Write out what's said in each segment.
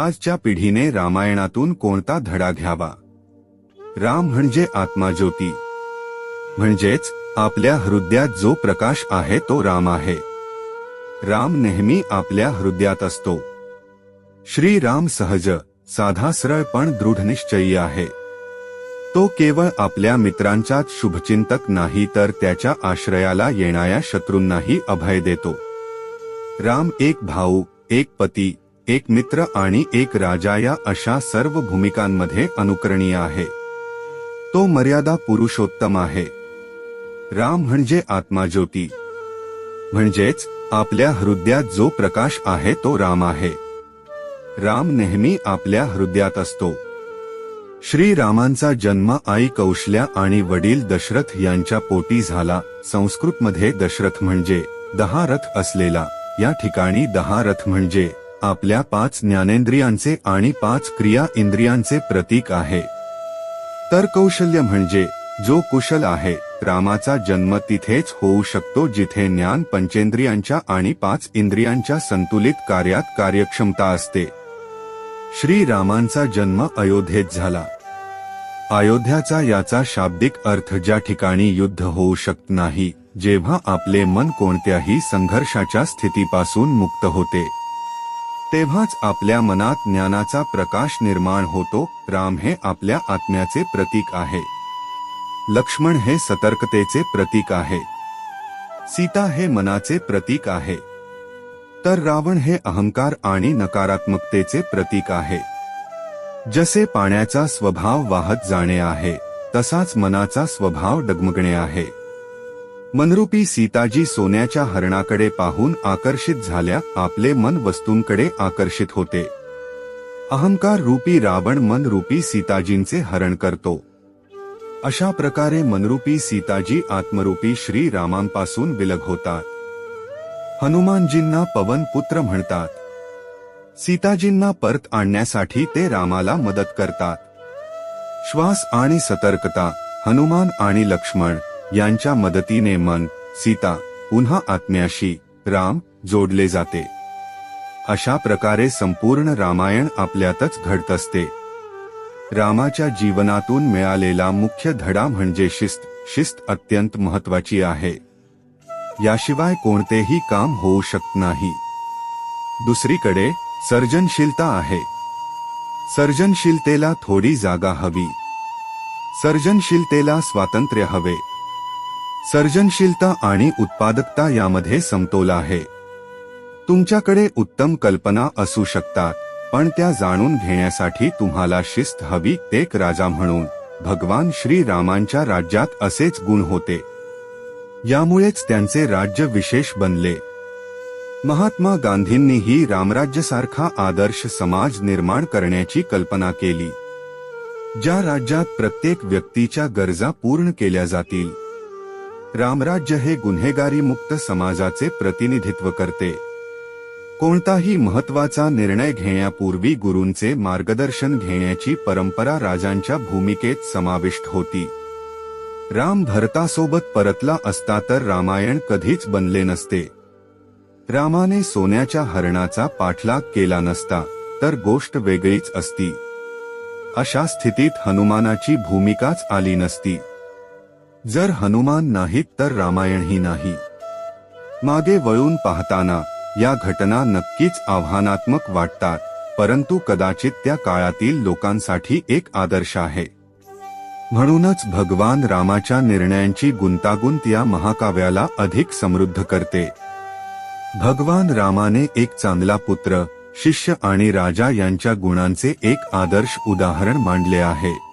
आजच्या पिढीने रामायणातून कोणता धडा घ्यावा? राम म्हणजे आत्माज्योती. म्हणजेच आपल्या हृदयात जो प्रकाश आहे तो राम आहे. राम नेहमी आपल्या हृदयात असतो. श्री राम सहज साधा सरळ पण दृढनिश्चयी आहे. तो केवळ आपल्या मित्रांचाच शुभचिंतक नाही तर त्याच्या आश्रयाला येणाऱ्या शत्रूंनाही अभय देतो. राम एक भाऊ एक पती एक मित्र आणि एक राजा या अशा सर्व भूमिकांमध्ये अनुकरणीय आहे. तो मर्यादा पुरुषोत्तम आहे. राम म्हणजे आत्माज्योती म्हणजेच आपल्या हृदयात जो प्रकाश आहे तो राम आहे. राम नेहमी आपल्या हृदयात असतो. श्रीरामांचा जन्म आई कौशल्या आणि वडील दशरथ यांच्या पोटी झाला. संस्कृतमध्ये दशरथ म्हणजे दहा रथ असलेला. या ठिकाणी दहा रथ म्हणजे आपल्या पाच ज्ञानेंद्रियांचे आणि पाच क्रिया इंद्रियांचे प्रतीक आहे. तर कौशल्य म्हणजे जो कुशल आहे रामाचा जन्म तिथेच होऊ शकतो जिथे ज्ञान पंचेंद्रियांच्या आणि पाच इंद्रियांच्या संतुलित कार्यात कार्यक्षमता असते. श्रीरामांचा जन्म अयोध्येत झाला. अयोध्याचा याचा शाब्दिक अर्थ ज्या ठिकाणी युद्ध होऊ शकत नाही जेव्हा आपले मन कोणत्याही संघर्षाच्या स्थितीपासून मुक्त होते. तेव्हाच आपल्या मनात ज्ञानाचा प्रकाश निर्माण होतो. राम हे आपल्या आत्म्याचे प्रतीक आहे. लक्ष्मण हे सतर्कतेचे प्रतीक आहे. सीता हे मनाचे प्रतीक आहे. तर रावण हे अहंकार आणि नकारात्मकतेचे प्रतीक आहे. जसे पाण्याचा स्वभाव वाहत जाणे आहे तसाच मनाचा स्वभाव डगमगणे आहे. मनरूपी सीताजी सोन्याच्या हरणाकडे पाहून आकर्षित झाल्या. आपले मन वस्तूंकडे आकर्षित होते. अहंकार रूपी रावण मनरूपी सीताजींचे हरण करतो. अशा प्रकारे मनरूपी सीताजी आत्मरूपी श्री रामांपासून विलग होतात. हनुमानजींना पवन पुत्र म्हणतात. सीताजींना परत आणण्यासाठी ते रामाला मदत करतात. श्वास आणि सतर्कता हनुमान आणि लक्ष्मण. यांच्या मदतीने मन सीता पुन्हा आत्म्याशी राम जोडले जाते. अशा प्रकारे संपूर्ण रामायण आपल्यातच घडत असते. रामाच्या जीवनातून मिळालेला मुख्य धडा म्हणजे शिस्त शिस्त अत्यंत महत्वाची आहे. याशिवाय कोणतेही काम होऊ शकत नाही. दुसरीकडे सर्जनशीलता आहे. सर्जनशीलतेला थोडी जागा हवी. सर्जनशीलतेला स्वातंत्र्य हवे. सर्जनशीलता आणि उत्पादकता यामध्ये समतोल आहे. तुमच्याकडे उत्तम कल्पना असू शकतात पण त्या जाणून घेण्यासाठी तुम्हाला शिस्त हवी एक राजा म्हणून. भगवान श्रीरामांच्या राज्यात असेच गुण होते. यामुळेच त्यांचे राज्य विशेष बनले. महात्मा गांधींनीही रामराज्यासारखा आदर्श समाज निर्माण करण्याची कल्पना केली. ज्या राज्यात प्रत्येक व्यक्तीच्या गरजा पूर्ण केल्या जातील रामराज्य हे गुन्हेगारी मुक्त समाजाचे प्रतिनिधित्व करते. कोणताही महत्त्वाचा निर्णय घेण्यापूर्वी गुरूंचे मार्गदर्शन घेण्याची परंपरा राजांच्या भूमिकेत समाविष्ट होती. राम भरतासोबत परतला असता तर रामायण कधीच बनले नसते. रामाने सोन्याच्या हरणाचा पाठलाग केला नसता तर गोष्ट वेगळीच असती. अशा स्थितीत हनुमानाची भूमिकाच आली नसती. जर हनुमान नाहीत तर रामायणही नाही. मागे वळून पाहताना या घटना नक्कीच आव्हानात्मक वाटतात परंतु कदाचित त्या काळातील लोकांसाठी एक आदर्श आहे. म्हणूनच भगवान रामाच्या निर्णयांची गुंतागुंत या महाकाव्याला अधिक समृद्ध करते. भगवान रामाने एक चांगला पुत्र शिष्य आणि राजा यांच्या गुणांचे एक आदर्श उदाहरण मांडले आहे.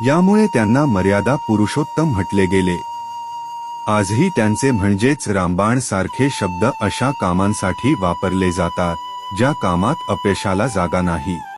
यामुळे त्यांना मर्यादा पुरुषोत्तम म्हटले गेले. आजही त्यांचे म्हणजेच रामबाण सारखे शब्द अशा कामांसाठी वापरले जातात ज्या कामात अपयशाला जागा नाही.